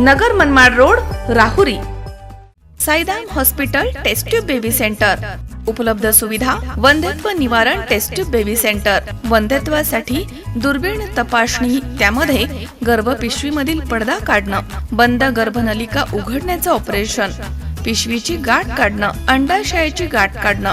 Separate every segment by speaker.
Speaker 1: Nagar Manmad road Rahuri. Saidham hospital test tube baby centre. उपलब्ध सुविधा वंध्यत्व निवारण टेस्ट ट्यूब बेबी सेंटर. वंध्यत्वासाठी दुर्बीण तपासणी त्यामध्ये गर्भपिशवीमधील पडदा काढणं बंद गर्भनलिका उघडण्याचं ऑपरेशन पिशवीची गाठ काढणं अंडाशयाची गाठ काढणं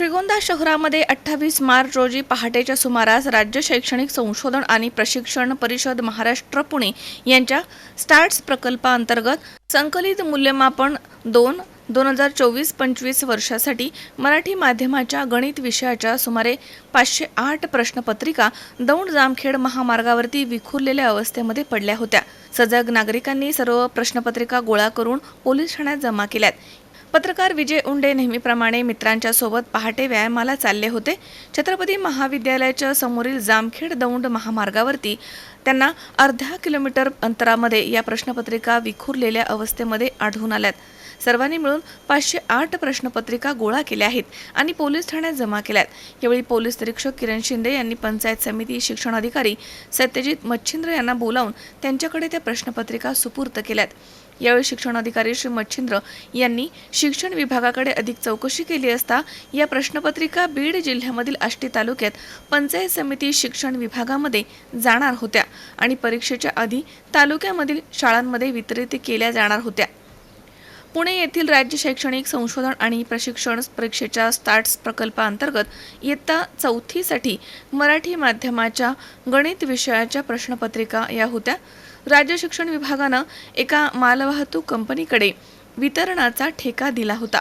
Speaker 1: श्रीगोंदा शहरामध्ये अठ्ठावीस मार्च रोजी पहाटेच्या सुमारास राज्य शैक्षणिक संशोधन आणि प्रशिक्षण परिषद महाराष्ट्र पुणे यांच्या स्टार्ट्स प्रकल्पाअंतर्गत संकलित मूल्यमापन दोन दोन हजार चोवीस पंचवीस वर्षासाठी मराठी माध्यमाच्या गणित विषयाच्या सुमारे पाचशे आठ प्रश्नपत्रिका दौंड जामखेड महामार्गावरती विखुरलेल्या अवस्थेमध्ये पडल्या होत्या. सजग नागरिकांनी सर्व प्रश्नपत्रिका गोळा करून पोलीस ठाण्यात जमा केल्यात. पत्रकार विजय उंडे नेहमीप्रमाणे मित्रांच्या सोबत पहाटे व्यायामाला चालले होते. छत्रपती महाविद्यालयाच्या समोरील जामखेड दौंड महामार्गावरती त्यांना अर्ध्या किलोमीटर अंतरामध्ये या प्रश्नपत्रिका विखुरलेल्या अवस्थेमध्ये आढळून आल्यात. सर्वांनी मिळून पाचशे आठ प्रश्नपत्रिका गोळा केल्या आहेत आणि पोलीस ठाण्यात जमा केल्यात. यावेळी पोलीस निरीक्षक किरण शिंदे यांनी पंचायत समिती शिक्षण अधिकारी सत्यजित मच्छिंद्र यांना बोलावून त्यांच्याकडे त्या प्रश्नपत्रिका सुपूर्त केल्यात. यावेळी शिक्षण अधिकारी श्री मच्छिंद्र यांनी शिक्षण विभागाकडे अधिक चौकशी केली असता या प्रश्नपत्रिका बीड जिल्ह्यामधील आष्टी तालुक्यात पंचायत समिती शिक्षण विभागामध्ये जाणार होत्या. आणि परीक्षेच्या आधी तालुक्यामधील शाळांमध्ये वितरित केल्या जाणार होत्या. पुणे येथील राज्य शैक्षणिक संशोधन आणि प्रशिक्षण परीक्षेच्या स्टार्ट्स प्रकल्पाअंतर्गत इयत्ता चौथीसाठी मराठी माध्यमाच्या गणित विषयाच्या प्रश्नपत्रिका या होत्या. राज्य शिक्षण विभागानं एका मालवाहतूक कंपनीकडे वितरणाचा ठेका दिला होता.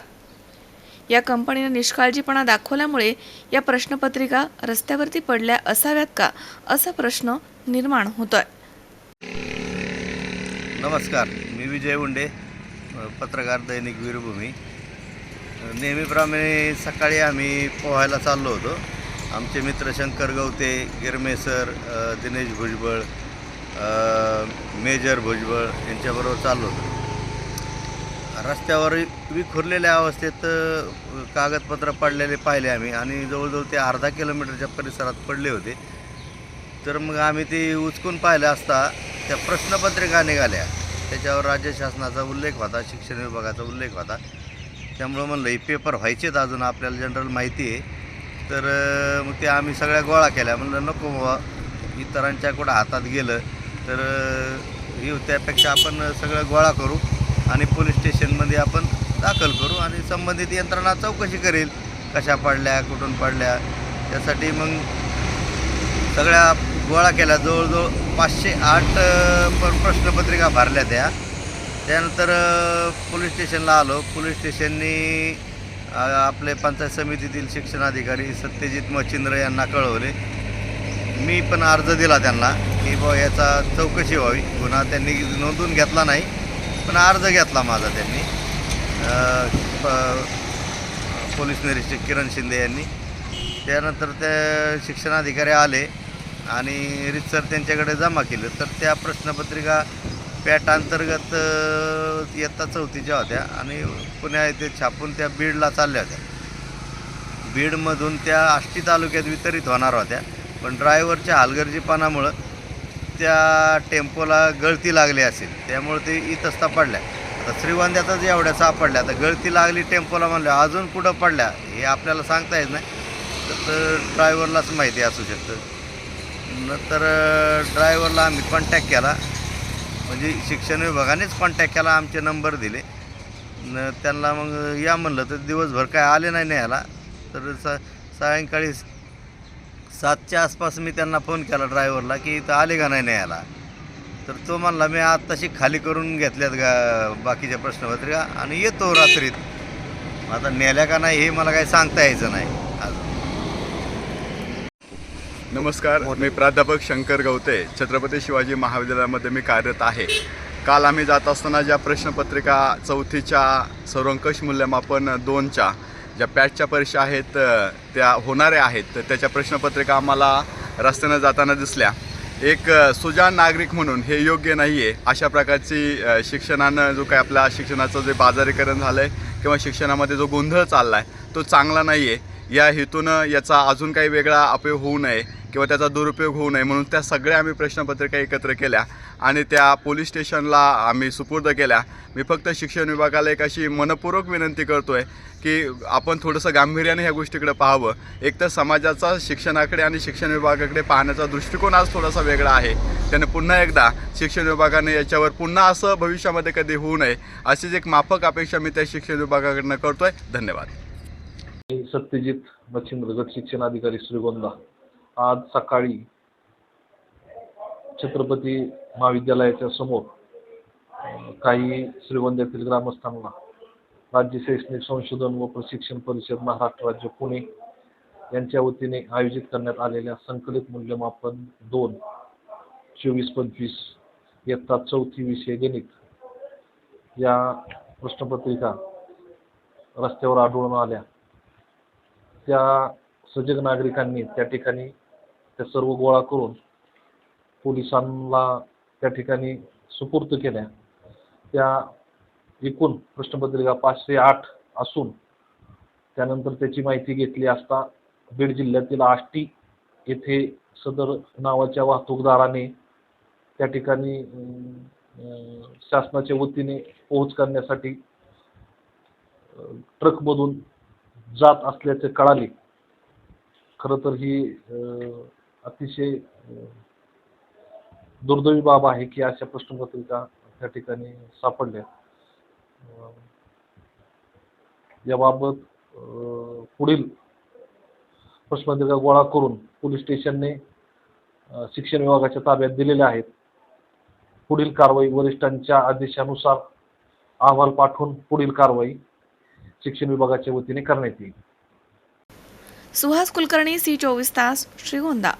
Speaker 1: या कंपनीनं निष्काळजीपणा दाखवल्यामुळे या प्रश्नपत्रिका रस्त्यावरती पडल्या असाव्यात का असा प्रश्न निर्माण होतोय.
Speaker 2: नमस्कार मी विजय उंडे पत्रकार दैनिक वीरभूमी. नेहमीप्रमाणे सकाळी आम्ही पोहायला चाललो होतो. आमचे मित्र शंकर गवते गिरमेसर दिनेश भुजबळ मेजर भुजबळ यांच्याबरोबर चाललो होतो. रस्त्यावर विखुरलेल्या अवस्थेत कागदपत्र पडलेले पाहिले आम्ही आणि जवळजवळ ते अर्धा किलोमीटरच्या परिसरात पडले होते. तर मग आम्ही ते उचकून पाहिलं असता त्या प्रश्नपत्रिका निघाल्या. त्याच्यावर राज्य शासनाचा उल्लेख होता शिक्षण विभागाचा उल्लेख होता. त्यामुळं म्हणलं हे पेपर व्हायचेत अजून आपल्याला जनरल माहिती आहे. तर मग ते आम्ही सगळ्या गोळा केल्या. म्हणलं नको बाबा इतरांच्या कुठं हातात गेलं. तर हे त्यापेक्षा आपण सगळं गोळा करू. आणि पोलीस स्टेशनमध्ये आपण दाखल करू आणि संबंधित यंत्रणा चौकशी करेल कशा पडल्या कुठून पडल्या. त्यासाठी मग सगळ्या गोळा केल्या. जवळजवळ पाचशे आठ अ, प्रश्नपत्रिका भरल्या त्या. त्यानंतर पोलीस स्टेशनला आलो. पोलीस स्टेशननी आपले पंचायत समितीतील शिक्षणाधिकारी सत्यजित मच्छिंद्र यांना कळवले. मी पण अर्ज दिला त्यांना की बुवा याचा चौकशी व्हावी. गुन्हा त्यांनी नोंदवून घेतला नाही. पण अर्ज घेतला माझा त्यांनी. प- पोलीस निरीक्षक किरण शिंदे यांनी. त्यानंतर त्या शिक्षणाधिकारी आले आणि रितसर त्यांच्याकडे जमा केलं. तर त्या प्रश्नपत्रिका पॅट अंतर्गत इयत्ता चौथीच्या होत्या आणि पुण्या येथे छापून त्या बीडला चालल्या होत्या. बीडमधून त्या आष्टी तालुक्यात वितरित होणार होत्या. पण ड्रायव्हरच्या हलगर्जीपणामुळं त्या टेम्पोला गळती लागली असेल त्यामुळे ते इतस्ता पडल्या आता श्रीगोंद्यातच एवढ्या सापडल्या आता गळती लागली टेम्पोला म्हणल्या अजून कुठं पडल्या हे आपल्याला सांगता येत नाही. तर ड्रायव्हरलाच माहिती असू शकतं. नंतर ड्रायव्हरला आम्ही कॉन्टॅक्ट केला. म्हणजे शिक्षण विभागानेच कॉन्टॅक्ट केला आमचे नंबर दिले. न त्यांना मग या म्हणलं तर दिवसभर काय आले नाही न्यायला. तर सा सायंकाळी सातच्या आसपास मी त्यांना फोन केला ड्रायव्हरला की इथं आले का नाही न्यायला? तर तो म्हणला मी आत्ताशी खाली करून घेतल्यात गा बाकीच्या प्रश्नपत्रिका आणि येतो रात्रीत. आता नेल्या का नाही हे मला काही सांगता यायचं नाही. अजून
Speaker 3: नमस्कार मी प्राध्यापक शंकर गवते छत्रपती शिवाजी महाविद्यालयामध्ये मी कार्यरत आहे. काल आम्ही जात असताना ज्या प्रश्नपत्रिका चौथीच्या सर्वंकष मूल्यमापन दोनच्या ज्या पॅटच्या परीक्षा आहेत त्या होणाऱ्या आहेत तर त्याच्या प्रश्नपत्रिका आम्हाला रस्त्यानं जाताना दिसल्या. एक सुजान सुजाण नागरिक म्हणून हे योग्य नाही आहे अशा प्रकारची शिक्षणानं जो काही आपल्या शिक्षणाचं जे बाजारीकरण झालं आहे किंवा शिक्षणामध्ये जो गोंधळ चालला आहे तो चांगला नाही आहे या हेतूनं याचा अजून काही वेगळा अपयोग होऊ नये किंवा त्याचा दुरुपयोग होऊ नये म्हणून त्या सगळ्या आम्ही प्रश्नपत्रिका एकत्र केल्या. आणि त्या पोलीस स्टेशनला आम्ही सुपूर्द केल्या. मी फक्त शिक्षण विभागाला एक अशी मनपूर्वक विनंती करतो आहे की आपण थोडंसं गांभीर्याने ह्या गोष्टीकडे पाहावं. एक तर समाजाचा शिक्षणाकडे आणि शिक्षण विभागाकडे पाहण्याचा दृष्टिकोन आज थोडासा वेगळा आहे. त्याने पुन्हा एकदा शिक्षण विभागाने याच्यावर पुन्हा असं भविष्यामध्ये कधी होऊ नये अशीच एक माफक अपेक्षा मी त्या शिक्षण विभागाकडनं करतोय. धन्यवाद.
Speaker 4: सत्यजित मच्छिंद्र गट शिक्षण अधिकारी श्रीगोंदा. आज सकाळी छत्रपती महाविद्यालयाच्या समोर काही काही श्रीगोंद्यातील ग्रामस्थांना राज्य शैक्षणिक संशोधन व प्रशिक्षण परिषद महाराष्ट्र राज्य पुणे यांच्या वतीने आयोजित करण्यात आलेल्या संकलित मूल्यमापन दोन चोवीस पंचवीस इयत्ता चौथी विषय गणित या प्रश्नपत्रिका रस्त्यावर आढळून आल्या. त्या सजग नागरिकांनी त्या ठिकाणी त्या सर्व गोळा करून पोलिसांना त्या ठिकाणी सुपूर्त केल्या. त्या एकूण प्रश्नपत्रिका पाचशे आठ असून त्यानंतर त्याची माहिती घेतली असता बीड जिल्ह्यातील आष्टी येथे सदर नावाच्या वाहतूकदाराने त्या ठिकाणी शासनाच्या वतीने पोहोच करण्यासाठी ट्रकमधून जात असल्याचे कळाले. खरं तर ही अतिशय दुर्दैवी बाब आहे की अशा प्रश्नपत्रिका त्या ठिकाणी सापडल्या याबाबत पुढील प्रश्नपत्रिका गोळा करून पोलीस स्टेशनने शिक्षण विभागाच्या ताब्यात दिलेल्या आहेत. पुढील कारवाई वरिष्ठांच्या आदेशानुसार अहवाल पाठवून पुढील कारवाई शिक्षण विभागाच्या वतीने करण्यात येईल.
Speaker 1: सुहास कुलकर्णी सी चोवीस तास श्रीगोंदा.